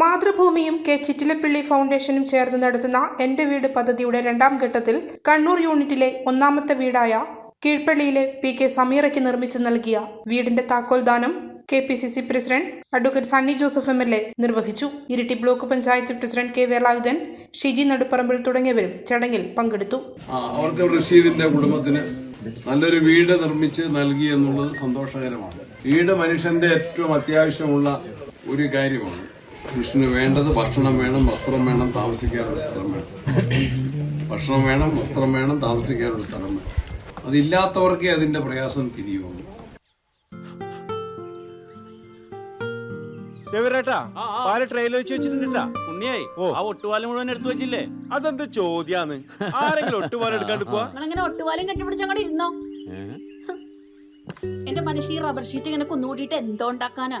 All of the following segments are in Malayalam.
മാതൃഭൂമിയും കെ ചിറ്റിലപ്പിള്ളി ഫൗണ്ടേഷനും ചേർന്ന് നടത്തുന്ന എന്റെ വീട് പദ്ധതിയുടെ രണ്ടാം ഘട്ടത്തിൽ കണ്ണൂർ യൂണിറ്റിലെ ഒന്നാമത്തെ വീടായ കീഴ്പള്ളിയിലെ പി കെ സമീറയ്ക്ക് നിർമ്മിച്ചു നൽകിയ വീടിന്റെ താക്കോൽദാനം K P C C president advocate Sunny Joseph M L A നിർവഹിച്ചു. Iritty block panchayat president K Velayudhan Shiji Naduparambil തുടങ്ങിയവരും ചടങ്ങിൽ പങ്കെടുത്തു. കുടുംബത്തിന് നല്ലൊരു വീട് നിർമ്മിച്ച് നൽകി എന്നുള്ളത് സന്തോഷകരമാണ്. വീട് മനുഷ്യന്റെ ഏറ്റവും അത്യാവശ്യമുള്ള ഒരു കാര്യമാണ്. മനുഷ്യന് വേണ്ടത് ഭക്ഷണം വേണം വസ്ത്രം വേണം താമസിക്കാനുള്ള സ്ഥലം വേണം. ഭക്ഷണം വേണം വസ്ത്രം വേണം താമസിക്കാനുള്ള സ്ഥലം വേണം. അതില്ലാത്തവർക്കേ അതിന്റെ പ്രയാസം തിരിയുള്ളൂ. ചെവിരേട്ടാ പാൽ ട്രെയിലർ വെച്ച് വെച്ചിട്ടുണ്ടാ ഉണ്ണിയായി ഓ. ആ ഒട്ടുപാലം മുഴുവൻ എടുത്തു വെച്ചില്ലേ? അതെന്ത് ചോദ്യാന്ന്? ആരെങ്കിലും ഒട്ടുപാലം എടുക്കാണ്ട് പോവാ? നിങ്ങളിങ്ങനെ ഒട്ടുപാലം കെട്ടിപ്പിടിച്ച് അങ്ങോട്ട് ഇരുന്നോ? എന്റെ മനുഷ്യ ഈ റബ്ബർ ഷീറ്റ് ഇങ്ങനെ കുന്നുകൂട്ടിയിട്ട് എന്തോ ഉണ്ടാക്കാനാ?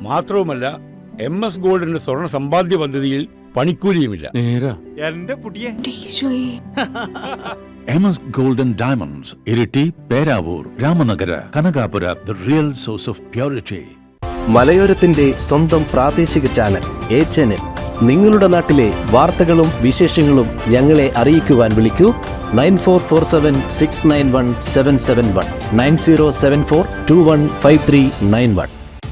മാത്രവുമല്ല എം എസ് ഗോൾഡിന്റെ സ്വർണ സമ്പാദ്യ പദ്ധതിയിൽ പണിക്കൂലിയുമില്ല. നേരാ. എന്റെ പുടിയെ. M S golden diamonds Iritty Peravoor Ramanagara Kanakapura the real source of purity. മലയോരത്തിന്റെ സ്വന്തം പ്രാദേശിക ചാനൽ എ ചാനൽ. നിങ്ങളുടെ നാട്ടിലെ വാർത്തകളും വിശേഷങ്ങളും ഞങ്ങളെ അറിയിക്കുവാൻ വിളിക്കൂ. Nine four four seven six nine one seven seven one. Nine zero seven four two one five three nine one.